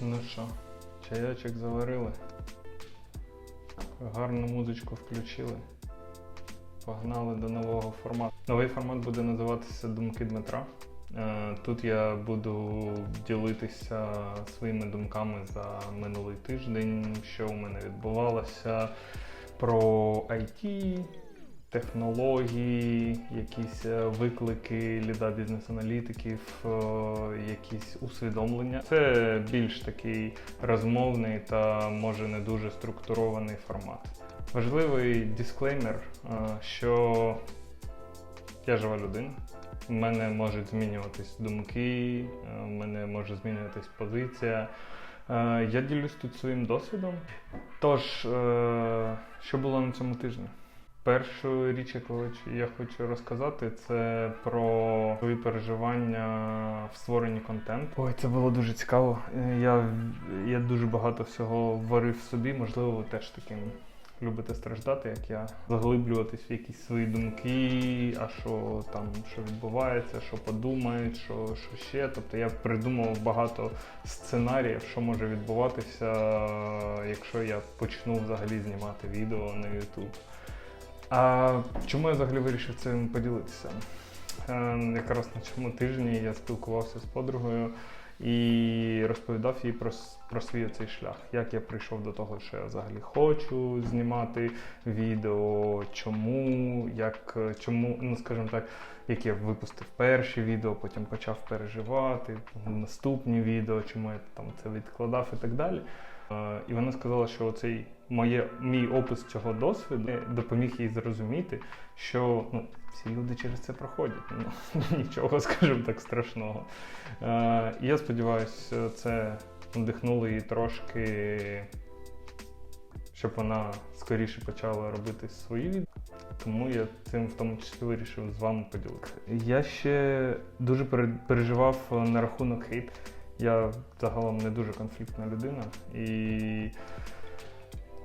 Ну що, чайочок заварили. Гарну музичку включили. Погнали до нового формату. Новий формат буде називатися Думки Дмитра. Е, Тут я буду ділитися своїми думками за минулий тиждень, що у мене відбувалося про IT, технології, якісь е, виклики ліда бізнес-аналітиків, е, якісь усвідомлення. Це більш такий розмовний та може не дуже структурований формат. Важливий дисклеймер, е, що я жива людина. У мене можуть змінюватись думки, у мене може змінюватись позиція. Я ділюсь тут своїм досвідом. Тож, що було на цьому тижні? Першу річ, яку я хочу розказати, це про свої переживання в створенні контенту. Ой, це було дуже цікаво. Я, я дуже багато всього варив собі, можливо, ви теж таким любите страждати, як я, заглиблюватись в якісь свої думки, а що там що відбувається, що подумають, що, що ще. Тобто я придумав багато сценаріїв, що може відбуватися, якщо я почну взагалі знімати відео на YouTube. А чому я взагалі вирішив цим поділитися? Е, Якраз на цьому тижні я спілкувався з подругою і розповідав їй про, про свій цей шлях, як я прийшов до того, що я взагалі хочу знімати відео, чому, як, чому, ну скажімо так, як я випустив перші відео, потім почав переживати, наступні відео, чому я там це відкладав і так далі. Е, І вона сказала, що оцей моє, мій опис цього досвіду допоміг їй зрозуміти, що ну, всі люди через це проходять. Ну, нічого, скажімо так, страшного. Е, і я сподіваюся, це надихнуло її трошки, щоб вона скоріше почала робити свої відео. Тому я цим в тому числі вирішив з вами поділитися. Я ще дуже пере- переживав на рахунок хейт. Я загалом не дуже конфліктна людина і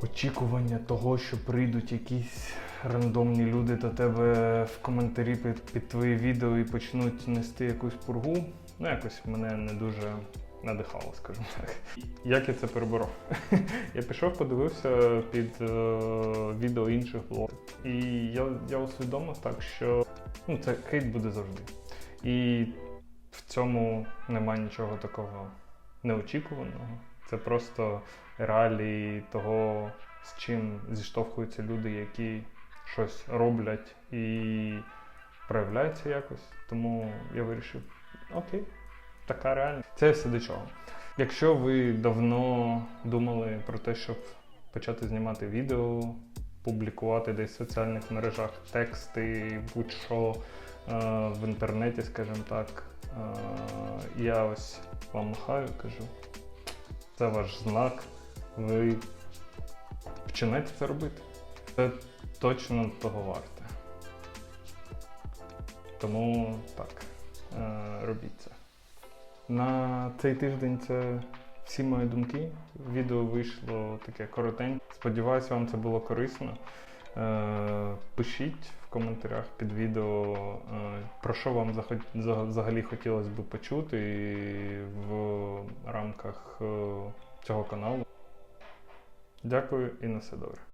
очікування того, що прийдуть якісь рандомні люди до тебе в коментарі під, під твої відео і почнуть нести якусь пургу, ну якось мене не дуже надихало, скажімо так. Як я це переборов? я пішов, подивився під е, відео інших блогерів. І я, я усвідомив так, що ну, це хейт буде завжди. І в цьому нема нічого такого неочікуваного. Це просто реалії того, з чим зіштовхуються люди, які щось роблять і проявляються якось. Тому я вирішив, окей, така реальність. Це все до чого. Якщо ви давно думали про те, щоб почати знімати відео, публікувати десь в соціальних мережах тексти, будь-що е, в інтернеті, скажімо так, я ось вам махаю, кажу, це ваш знак, ви починайте це робити. Це точно того варте. Тому так, е, робіть це. На цей тиждень це всі мої думки. Відео вийшло таке коротеньке. Сподіваюся, вам це було корисно. Е, Пишіть коментарях під відео, е, про що вам взагалі хотілося б почути в рамках е, цього каналу. Дякую і на все добре.